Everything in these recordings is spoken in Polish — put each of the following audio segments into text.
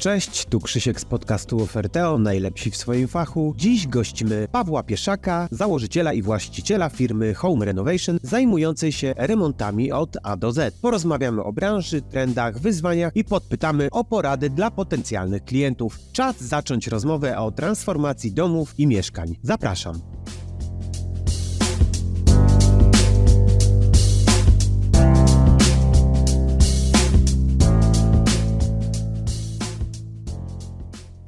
Cześć, tu Krzysiek z podcastu Oferteo, najlepsi w swoim fachu. Dziś gościmy Pawła Pieszaka, założyciela i właściciela firmy Home Renovation, zajmującej się remontami od A do Z. Porozmawiamy o branży, trendach, wyzwaniach i podpytamy o porady dla potencjalnych klientów. Czas zacząć rozmowę o transformacji domów i mieszkań. Zapraszam.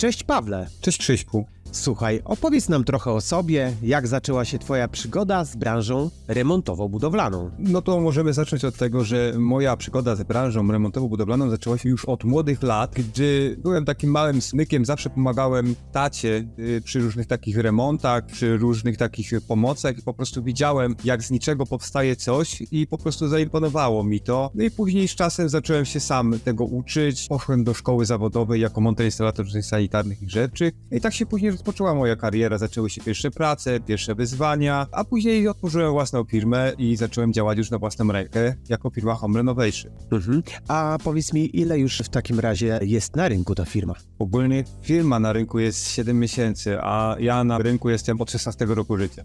Cześć Pawle. Cześć Krzyśku. Słuchaj, opowiedz nam trochę o sobie, jak zaczęła się Twoja przygoda z branżą remontowo-budowlaną. No to możemy zacząć od tego, że moja przygoda z branżą remontowo-budowlaną zaczęła się już od młodych lat, gdy byłem takim małym smykiem, zawsze pomagałem tacie y, przy różnych takich remontach, przy różnych takich pomocach i po prostu widziałem, jak z niczego powstaje coś i po prostu zaimponowało mi to. No i później z czasem zacząłem się sam tego uczyć. Poszłem do szkoły zawodowej jako montainstalator różnych sanitarnych i rzeczy. I tak się później rozpoczęła moja kariera, zaczęły się pierwsze prace, pierwsze wyzwania, a później otworzyłem własną firmę i zacząłem działać już na własną rękę jako firma Home Renovation. Mhm. A powiedz mi, ile już w takim razie jest na rynku ta firma? Ogólnie firma na rynku jest 7 miesięcy, a ja na rynku jestem od 16 roku życia.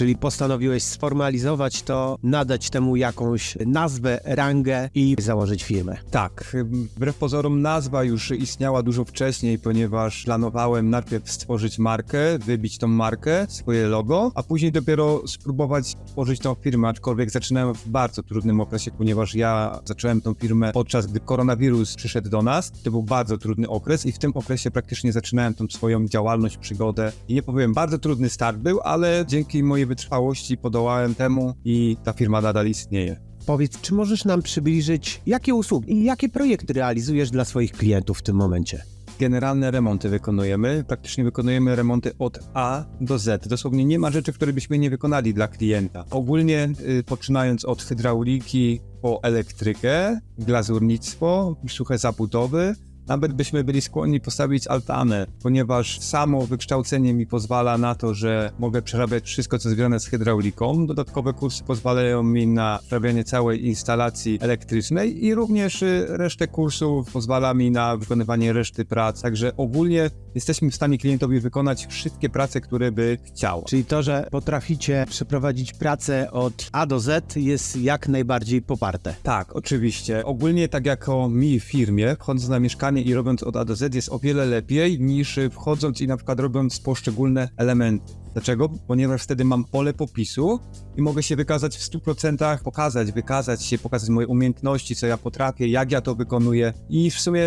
Czyli postanowiłeś sformalizować to, nadać temu jakąś nazwę, rangę i założyć firmę. Tak, wbrew pozorom nazwa już istniała dużo wcześniej, ponieważ planowałem najpierw stworzyć markę, wybić tą markę, swoje logo, a później dopiero spróbować tworzyć tą firmę, aczkolwiek zaczynałem w bardzo trudnym okresie, ponieważ ja zacząłem tą firmę podczas gdy koronawirus przyszedł do nas. To był bardzo trudny okres i w tym okresie praktycznie zaczynałem tą swoją działalność, przygodę. I nie powiem, bardzo trudny start był, ale dzięki mojej wytrwałości podołałem temu i ta firma nadal istnieje. Powiedz, czy możesz nam przybliżyć, jakie usługi i jakie projekty realizujesz dla swoich klientów w tym momencie? Generalne remonty wykonujemy. Praktycznie wykonujemy remonty od A do Z. Dosłownie nie ma rzeczy, które byśmy nie wykonali dla klienta. Ogólnie y, poczynając od hydrauliki po elektrykę, glazurnictwo, suche zabudowy, nawet byśmy byli skłonni postawić altanę, ponieważ samo wykształcenie mi pozwala na to, że mogę przerabiać wszystko, co związane z hydrauliką. Dodatkowe kursy pozwalają mi na przerabianie całej instalacji elektrycznej i również y, resztę kursów pozwala mi na wykonywanie reszty prac. Także ogólnie jesteśmy w stanie klientowi wykonać wszystkie prace, które by chciał. Czyli to, że potraficie przeprowadzić pracę od A do Z jest jak najbardziej poparte. Tak, oczywiście. Ogólnie tak jako mi w firmie, wchodząc na mieszkanie i robiąc od A do Z jest o wiele lepiej niż wchodząc i na przykład robiąc poszczególne elementy. Dlaczego? Ponieważ wtedy mam pole popisu i mogę się wykazać w 100%, pokazać, wykazać się, pokazać moje umiejętności, co ja potrafię, jak ja to wykonuję i w sumie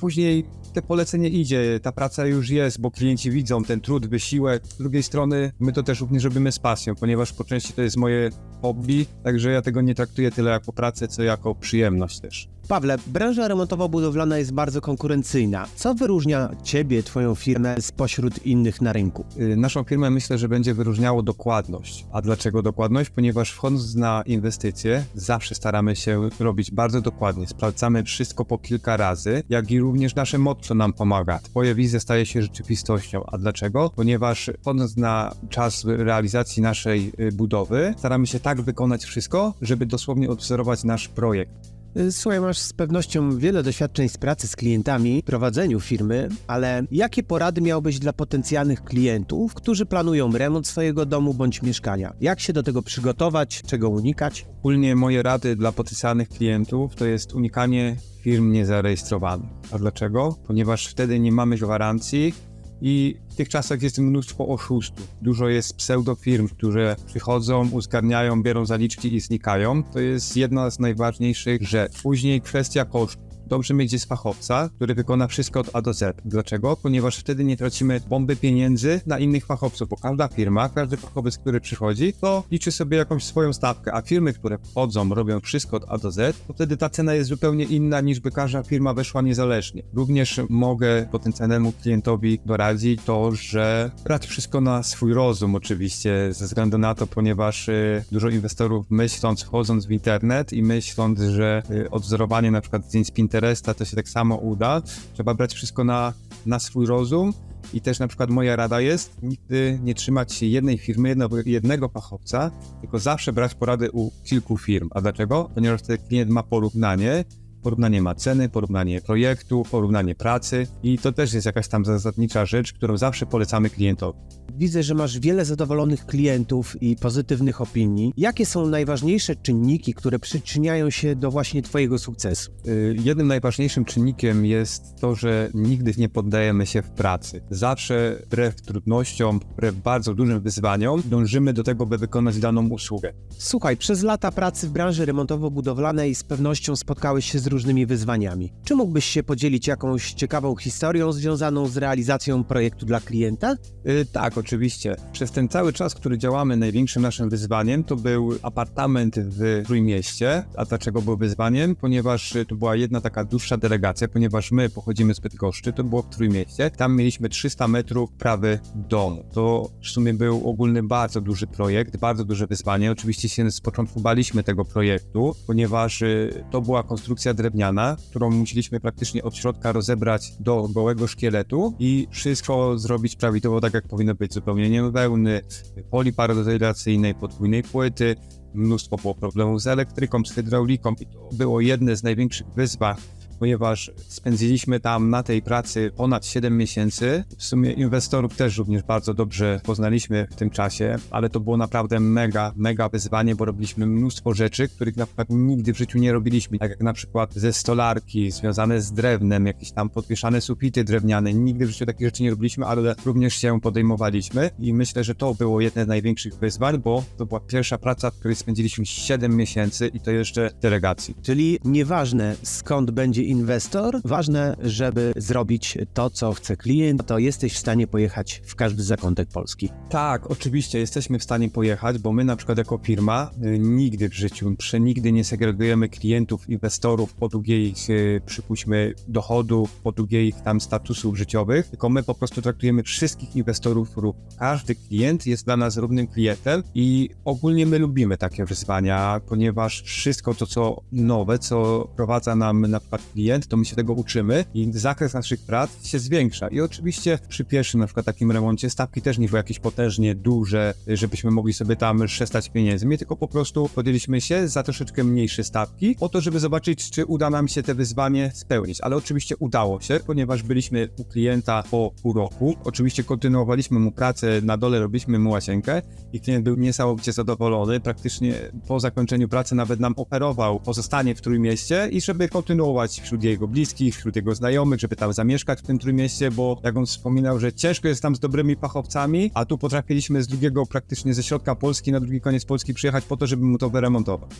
później te polecenie idzie, ta praca już jest, bo klienci widzą ten trud, wysiłek. Z drugiej strony my to też również robimy z pasją, ponieważ po części to jest moje hobby, także ja tego nie traktuję tyle jako pracę, co jako przyjemność też. Pawle, branża remontowo-budowlana jest bardzo konkurencyjna. Co wyróżnia Ciebie, Twoją firmę spośród innych na rynku? Y, Naszą firmę myślę, że będzie wyróżniało dokładność. A dlaczego dokładność? Ponieważ wchodząc na inwestycje, zawsze staramy się robić bardzo dokładnie. Sprawdzamy wszystko po kilka razy, jak i również nasze motto nam pomaga. Twoja wizja staje się rzeczywistością. A dlaczego? Ponieważ wchodząc na czas realizacji naszej y, budowy, staramy się tak wykonać wszystko, żeby dosłownie odwzorować nasz projekt. Y, Słuchaj, masz z pewnością wiele doświadczeń z pracy z klientami, prowadzeniu firmy, ale jakie porady miałbyś dla potencjalnych klientów, którzy planują remont swojego domu bądź mieszkania? Jak się do tego przygotować, czego unikać? Ogólnie moje rady dla potencjalnych klientów to jest unikanie firm niezarejestrowanych. A dlaczego? Ponieważ wtedy nie mamy gwarancji i w tych czasach jest mnóstwo oszustów. Dużo jest pseudofirm, które przychodzą, uzgadniają, biorą zaliczki i znikają. To jest jedna z najważniejszych rzeczy. Później kwestia kosztów. Dobrze mieć jest fachowca, który wykona wszystko od A do Z. Dlaczego? Ponieważ wtedy nie tracimy bomby pieniędzy na innych fachowców, bo każda firma, każdy fachowiec, który przychodzi, to liczy sobie jakąś swoją stawkę, a firmy, które wchodzą, robią wszystko od A do Z, to wtedy ta cena jest zupełnie inna niż by każda firma weszła niezależnie. Również mogę potencjalnemu klientowi doradzić to, że brać wszystko na swój rozum oczywiście, ze względu na to, ponieważ y, dużo inwestorów myśląc, wchodząc w internet i myśląc, że y, odwzorowanie na przykład zdjęć z Pinteresta to się tak samo uda, trzeba brać wszystko na, na swój rozum i też na przykład moja rada jest nigdy nie trzymać się jednej firmy, jednego, jednego fachowca, tylko zawsze brać porady u kilku firm. A dlaczego? Ponieważ wtedy klient ma porównanie Porównanie ma ceny, porównanie projektu, porównanie pracy i to też jest jakaś tam zasadnicza rzecz, którą zawsze polecamy klientowi. Widzę, że masz wiele zadowolonych klientów i pozytywnych opinii. Jakie są najważniejsze czynniki, które przyczyniają się do właśnie Twojego sukcesu? Y, Jednym najważniejszym czynnikiem jest to, że nigdy nie poddajemy się w pracy. Zawsze wbrew trudnościom, wbrew bardzo dużym wyzwaniom, dążymy do tego, by wykonać daną usługę. Słuchaj, przez lata pracy w branży remontowo-budowlanej z pewnością spotkałeś się z różnymi wyzwaniami. Czy mógłbyś się podzielić jakąś ciekawą historią związaną z realizacją projektu dla klienta? Y, Tak, oczywiście. Przez ten cały czas, który działamy, największym naszym wyzwaniem to był apartament w Trójmieście. A dlaczego był wyzwaniem? Ponieważ to była jedna taka dłuższa delegacja, ponieważ my pochodzimy z Bydgoszczy, to było w Trójmieście. Tam mieliśmy 300 metrów prawy domu. To w sumie był ogólny bardzo duży projekt, bardzo duże wyzwanie. Oczywiście się z początku baliśmy tego projektu, ponieważ y, to była konstrukcja drewniana, którą musieliśmy praktycznie od środka rozebrać do gołego szkieletu i wszystko zrobić prawidłowo tak, jak powinno być. Zupełnienie wełny, poliparodylacyjnej, podwójnej płyty, mnóstwo było problemów z elektryką, z hydrauliką i to było jedne z największych wyzwań, ponieważ spędziliśmy tam na tej pracy ponad 7 miesięcy. W sumie inwestorów też również bardzo dobrze poznaliśmy w tym czasie, ale to było naprawdę mega, mega wyzwanie, bo robiliśmy mnóstwo rzeczy, których na przykład nigdy w życiu nie robiliśmy, tak jak na przykład ze stolarki, związane z drewnem, jakieś tam podwieszane sufity drewniane. Nigdy w życiu takich rzeczy nie robiliśmy, ale również się podejmowaliśmy i myślę, że to było jedne z największych wyzwań, bo to była pierwsza praca, w której spędziliśmy 7 miesięcy i to jeszcze delegacji. Czyli nieważne skąd będzie inwestor, ważne, żeby zrobić to, co chce klient, to jesteś w stanie pojechać w każdy zakątek Polski. Tak, oczywiście jesteśmy w stanie pojechać, bo my na przykład jako firma y, nigdy w życiu, przenigdy nie segregujemy klientów, inwestorów po długiej ich, y, przypuśćmy, dochodów, po długiej ich tam statusów życiowych, tylko my po prostu traktujemy wszystkich inwestorów równo. Każdy klient jest dla nas równym klientem i ogólnie my lubimy takie wyzwania, ponieważ wszystko to, co nowe, co prowadza nam na przykład klient, to my się tego uczymy i zakres naszych prac się zwiększa. I oczywiście przy pierwszym na przykład takim remoncie stawki też nie były jakieś potężnie duże, żebyśmy mogli sobie tam szestać pieniędzmi, tylko po prostu podjęliśmy się za troszeczkę mniejsze stawki, po to, żeby zobaczyć, czy uda nam się te wyzwanie spełnić. Ale oczywiście udało się, ponieważ byliśmy u klienta po pół roku. Oczywiście kontynuowaliśmy mu pracę, na dole robiliśmy mu łasienkę i klient był niesamowicie zadowolony. Praktycznie po zakończeniu pracy nawet nam oferował pozostanie w Trójmieście i żeby kontynuować wśród jego bliskich, wśród jego znajomych, żeby tam zamieszkać w tym Trójmieście, bo jak on wspominał, że ciężko jest tam z dobrymi fachowcami, a tu potrafiliśmy z drugiego, praktycznie ze środka Polski na drugi koniec Polski przyjechać po to, żeby mu to wyremontować.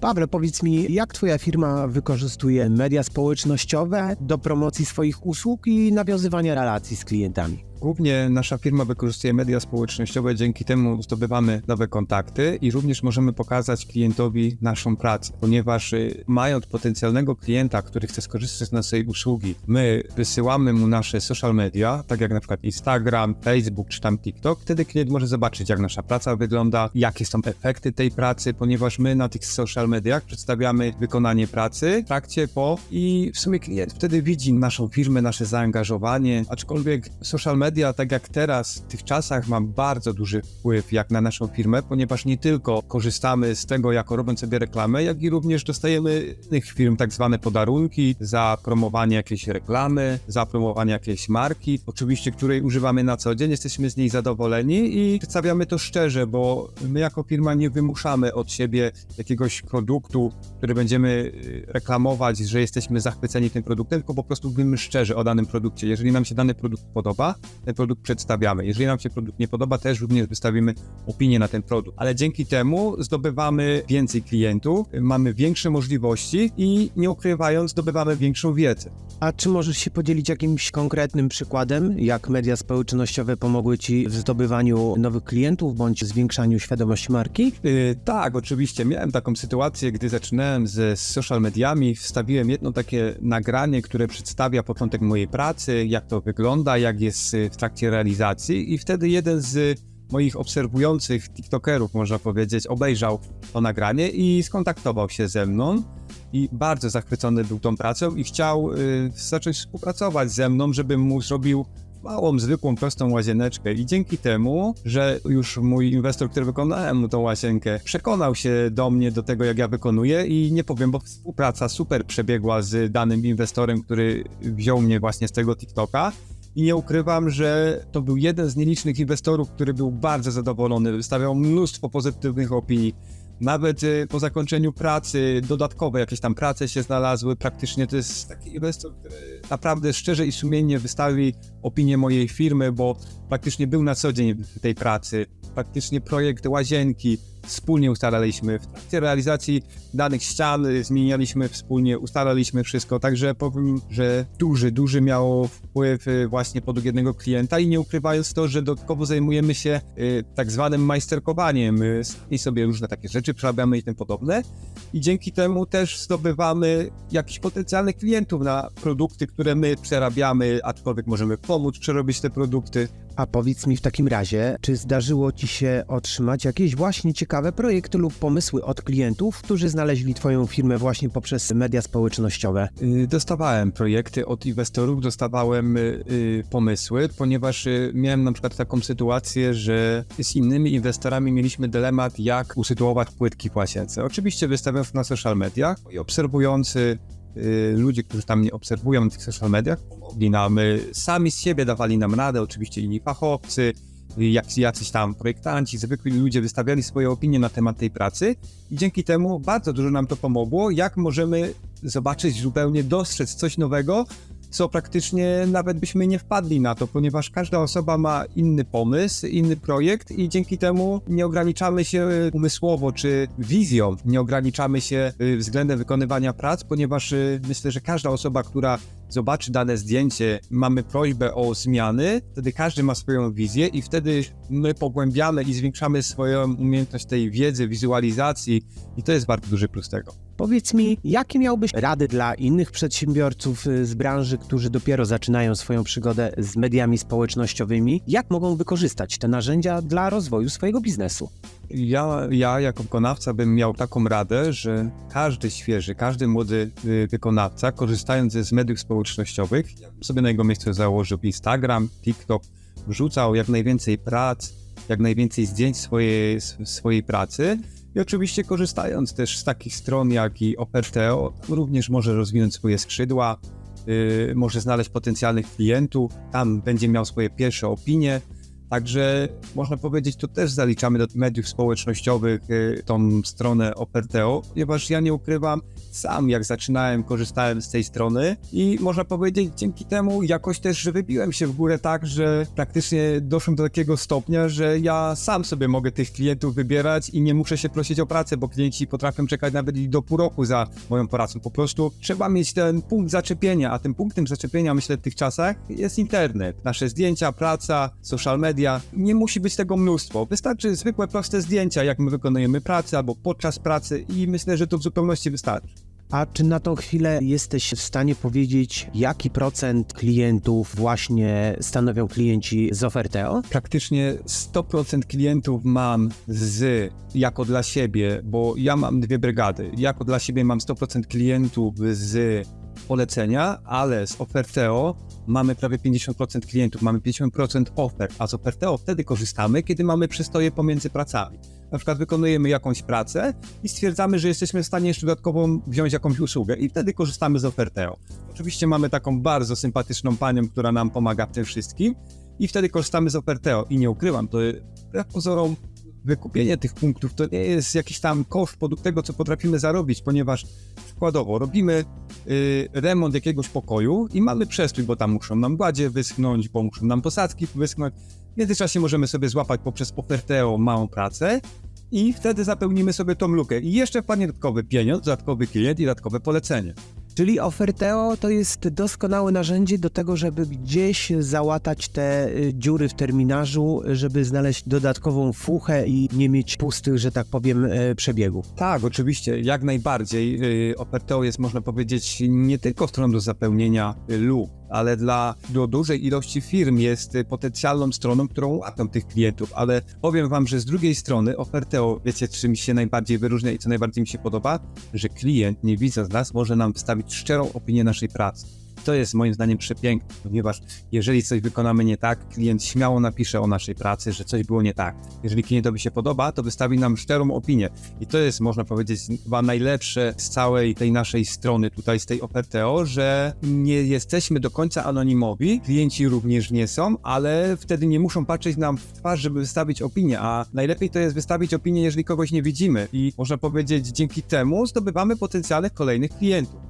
Pawle, powiedz mi, jak Twoja firma wykorzystuje media społecznościowe do promocji swoich usług i nawiązywania relacji z klientami? Głównie nasza firma wykorzystuje media społecznościowe, dzięki temu zdobywamy nowe kontakty i również możemy pokazać klientowi naszą pracę, ponieważ y, mając potencjalnego klienta, który chce skorzystać z naszej usługi, my wysyłamy mu nasze social media, tak jak na przykład Instagram, Facebook czy tam TikTok, wtedy klient może zobaczyć jak nasza praca wygląda, jakie są efekty tej pracy, ponieważ my na tych social mediach przedstawiamy wykonanie pracy w trakcie, po i w sumie klient wtedy widzi naszą firmę, nasze zaangażowanie, aczkolwiek social media media, tak jak teraz, w tych czasach, ma bardzo duży wpływ jak na naszą firmę, ponieważ nie tylko korzystamy z tego, jako robiąc sobie reklamę, jak i również dostajemy innych firm tak zwane podarunki za promowanie jakiejś reklamy, za promowanie jakiejś marki, oczywiście której używamy na co dzień, jesteśmy z niej zadowoleni i przedstawiamy to szczerze, bo my jako firma nie wymuszamy od siebie jakiegoś produktu, który będziemy y, reklamować, że jesteśmy zachwyceni tym produktem, tylko po prostu mówimy szczerze o danym produkcie. Jeżeli nam się dany produkt podoba, ten produkt przedstawiamy. Jeżeli nam się produkt nie podoba, też również wystawimy opinię na ten produkt. Ale dzięki temu zdobywamy więcej klientów, mamy większe możliwości i nie ukrywając, zdobywamy większą wiedzę. A czy możesz się podzielić jakimś konkretnym przykładem, jak media społecznościowe pomogły Ci w zdobywaniu nowych klientów bądź zwiększaniu świadomości marki? Yy, tak, oczywiście. Miałem taką sytuację, gdy zaczynałem ze social mediami, wstawiłem jedno takie nagranie, które przedstawia początek mojej pracy, jak to wygląda, jak jest y, w trakcie realizacji i wtedy jeden z moich obserwujących TikTokerów, można powiedzieć, obejrzał to nagranie i skontaktował się ze mną i bardzo zachwycony był tą pracą i chciał y, zacząć współpracować ze mną, żebym mu zrobił małą, zwykłą, prostą łazieneczkę i dzięki temu, że już mój inwestor, który wykonałem mu tą łazienkę, przekonał się do mnie, do tego, jak ja wykonuję i nie powiem, bo współpraca super przebiegła z danym inwestorem, który wziął mnie właśnie z tego TikToka. I nie ukrywam, że to był jeden z nielicznych inwestorów, który był bardzo zadowolony, wystawiał mnóstwo pozytywnych opinii. Nawet y, po zakończeniu pracy, dodatkowe jakieś tam prace się znalazły. Praktycznie to jest taki inwestor, który naprawdę szczerze i sumiennie wystawi opinię mojej firmy, bo praktycznie był na co dzień w tej pracy. Praktycznie projekt łazienki wspólnie ustalaliśmy. W trakcie realizacji danych ścian zmienialiśmy wspólnie, ustalaliśmy wszystko. Także powiem, że duży, duży miało wpływ y, właśnie pod jednego klienta i nie ukrywając to, że dodatkowo zajmujemy się y, tak zwanym majsterkowaniem. Y, Sami sobie różne takie rzeczy przerabiamy i tym podobne. I dzięki temu też zdobywamy jakichś potencjalnych klientów na produkty, które my przerabiamy, aczkolwiek możemy pomóc przerobić te produkty. A powiedz mi w takim razie, czy zdarzyło Ci się otrzymać jakieś właśnie ciekawe projekty lub pomysły od klientów, którzy znaleźli Twoją firmę właśnie poprzez media społecznościowe? Y, Dostawałem projekty od inwestorów, dostawałem y, y, pomysły, ponieważ miałem na przykład taką sytuację, że z innymi inwestorami mieliśmy dylemat, jak usytuować płytki w łazience. Oczywiście wystawiając na social mediach i obserwujący y, ludzie, którzy tam mnie obserwują na tych social mediach, pomogli nam, sami z siebie dawali nam radę, oczywiście inni fachowcy, jak, jacyś tam projektanci, zwykli ludzie wystawiali swoje opinie na temat tej pracy i dzięki temu bardzo dużo nam to pomogło, jak możemy zobaczyć zupełnie, dostrzec coś nowego, co praktycznie nawet byśmy nie wpadli na to, ponieważ każda osoba ma inny pomysł, inny projekt i dzięki temu nie ograniczamy się y, umysłowo czy wizją, nie ograniczamy się y, względem wykonywania prac, ponieważ y, myślę, że każda osoba, która zobaczy dane zdjęcie, mamy prośbę o zmiany, wtedy każdy ma swoją wizję i wtedy my pogłębiamy i zwiększamy swoją umiejętność tej wiedzy, wizualizacji i to jest bardzo duży plus tego. Powiedz mi, jakie miałbyś rady dla innych przedsiębiorców y, z branży, którzy dopiero zaczynają swoją przygodę z mediami społecznościowymi? Jak mogą wykorzystać te narzędzia dla rozwoju swojego biznesu? Ja, ja jako wykonawca bym miał taką radę, że każdy świeży, każdy młody y, wykonawca, korzystając z mediów społecznościowych, sobie na jego miejsce założył Instagram, TikTok, wrzucał jak najwięcej prac, jak najwięcej zdjęć swojej, swojej pracy i oczywiście korzystając też z takich stron jak i Operteo, również może rozwinąć swoje skrzydła, y, może znaleźć potencjalnych klientów, tam będzie miał swoje pierwsze opinie, Także można powiedzieć, to też zaliczamy do mediów społecznościowych y, tą stronę Operteo, ponieważ ja nie ukrywam, sam jak zaczynałem, korzystałem z tej strony i można powiedzieć, dzięki temu jakoś też wybiłem się w górę tak, że praktycznie doszłem do takiego stopnia, że ja sam sobie mogę tych klientów wybierać i nie muszę się prosić o pracę, bo klienci potrafią czekać nawet i do pół roku za moją pracą. Po prostu trzeba mieć ten punkt zaczepienia, a tym punktem zaczepienia, myślę, w tych czasach jest internet. Nasze zdjęcia, praca, social media. Nie musi być tego mnóstwo. Wystarczy zwykłe, proste zdjęcia, jak my wykonujemy pracę albo podczas pracy i myślę, że to w zupełności wystarczy. A czy na tą chwilę jesteś w stanie powiedzieć, jaki procent klientów właśnie stanowią klienci z Oferteo? Praktycznie 100% klientów mam z jako dla siebie, bo ja mam dwie brygady. Jako dla siebie mam 100% klientów z polecenia, ale z Oferteo mamy prawie 50% klientów, mamy 50% ofert, a z Oferteo wtedy korzystamy, kiedy mamy przystoje pomiędzy pracami. Na przykład wykonujemy jakąś pracę i stwierdzamy, że jesteśmy w stanie jeszcze dodatkowo wziąć jakąś usługę i wtedy korzystamy z Oferteo. Oczywiście mamy taką bardzo sympatyczną panią, która nam pomaga w tym wszystkim i wtedy korzystamy z Oferteo i nie ukrywam, to wbrew pozorom wykupienie tych punktów to nie jest jakiś tam koszt podług tego, co potrafimy zarobić, ponieważ przykładowo robimy y, remont jakiegoś pokoju i mamy przestój, bo tam muszą nam gładzie wyschnąć, bo muszą nam posadzki wyschnąć. W międzyczasie możemy sobie złapać poprzez Oferteo małą pracę i wtedy zapełnimy sobie tą lukę. I jeszcze wpadnie dodatkowy pieniądz, dodatkowy klient i dodatkowe polecenie. Czyli Oferteo to jest doskonałe narzędzie do tego, żeby gdzieś załatać te y, dziury w terminarzu, żeby znaleźć dodatkową fuchę i nie mieć pustych, że tak powiem, y, przebiegów. Tak, oczywiście, jak najbardziej. Yy, Operteo jest, można powiedzieć, nie tylko stroną do zapełnienia y, luk, ale dla do dużej ilości firm jest y, potencjalną stroną, którą łapią tych klientów. Ale powiem wam, że z drugiej strony Oferteo, wiecie, czym się najbardziej wyróżnia i co najbardziej mi się podoba? Że klient, nie widząc nas, może nam wstawić szczerą opinię naszej pracy. To jest moim zdaniem przepiękne, ponieważ jeżeli coś wykonamy nie tak, klient śmiało napisze o naszej pracy, że coś było nie tak. Jeżeli klientowi się podoba, to wystawi nam szczerą opinię. I to jest, można powiedzieć, chyba najlepsze z całej tej naszej strony, tutaj z tej Oferteo, że nie jesteśmy do końca anonimowi, klienci również nie są, ale wtedy nie muszą patrzeć nam w twarz, żeby wystawić opinię, a najlepiej to jest wystawić opinię, jeżeli kogoś nie widzimy. I można powiedzieć, dzięki temu zdobywamy potencjalnych kolejnych klientów.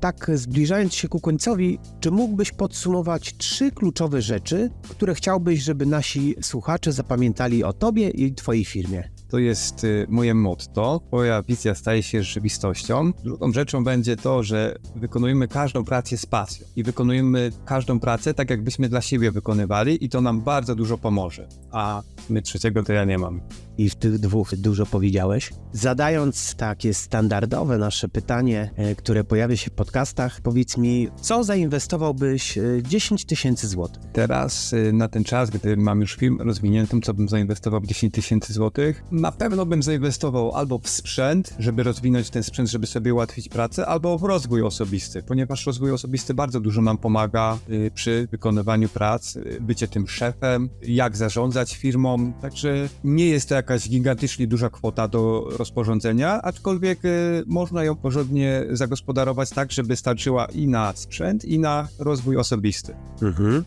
Tak, zbliżając się ku końcowi, czy mógłbyś podsumować trzy kluczowe rzeczy, które chciałbyś, żeby nasi słuchacze zapamiętali o tobie i twojej firmie? To jest y, moje motto. Twoja wizja staje się rzeczywistością. Drugą rzeczą będzie to, że wykonujemy każdą pracę z pasją i wykonujemy każdą pracę tak, jakbyśmy dla siebie wykonywali, i to nam bardzo dużo pomoże. A my trzeciego to ja nie mam. I w tych dwóch dużo powiedziałeś. Zadając takie standardowe nasze pytanie, e, które pojawia się w podcastach, powiedz mi, co zainwestowałbyś e, 10 tysięcy złotych? Teraz y, na ten czas, gdy mam już film rozwiniętym, co bym zainwestował w 10 tysięcy złotych? Na pewno bym zainwestował albo w sprzęt, żeby rozwinąć ten sprzęt, żeby sobie ułatwić pracę, albo w rozwój osobisty, ponieważ rozwój osobisty bardzo dużo nam pomaga y, przy wykonywaniu prac, y, bycie tym szefem, jak zarządzać firmą, także nie jest to jakaś gigantycznie duża kwota do rozporządzenia, aczkolwiek y, można ją porządnie zagospodarować tak, żeby starczyła i na sprzęt, i na rozwój osobisty. Mhm.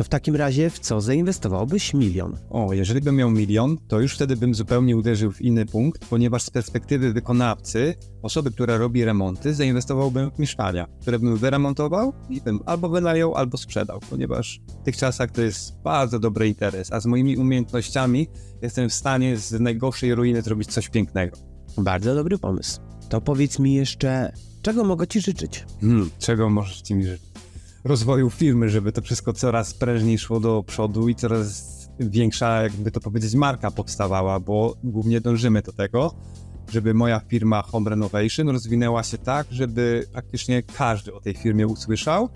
To w takim razie w co zainwestowałbyś milion? O, jeżeli bym miał milion, to już wtedy bym zupełnie uderzył w inny punkt, ponieważ z perspektywy wykonawcy, osoby, która robi remonty, zainwestowałbym w mieszkania, które bym wyremontował i bym albo wynajął, albo sprzedał, ponieważ w tych czasach to jest bardzo dobry interes, a z moimi umiejętnościami jestem w stanie z najgorszej ruiny zrobić coś pięknego. Bardzo dobry pomysł. To powiedz mi jeszcze, czego mogę ci życzyć? Hmm, czego możesz ci mi życzyć? Rozwoju firmy, żeby to wszystko coraz prężniej szło do przodu i coraz większa, jakby to powiedzieć, marka powstawała, bo głównie dążymy do tego, żeby moja firma Home Renovation rozwinęła się tak, żeby praktycznie każdy o tej firmie usłyszał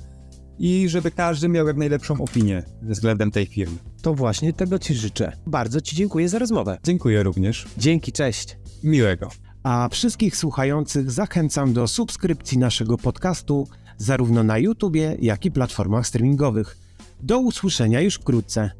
i żeby każdy miał jak najlepszą opinię względem tej firmy. To właśnie tego ci życzę. Bardzo ci dziękuję za rozmowę. Dziękuję również. Dzięki, cześć. Miłego. A wszystkich słuchających zachęcam do subskrypcji naszego podcastu zarówno na YouTubie, jak i platformach streamingowych. Do usłyszenia już wkrótce.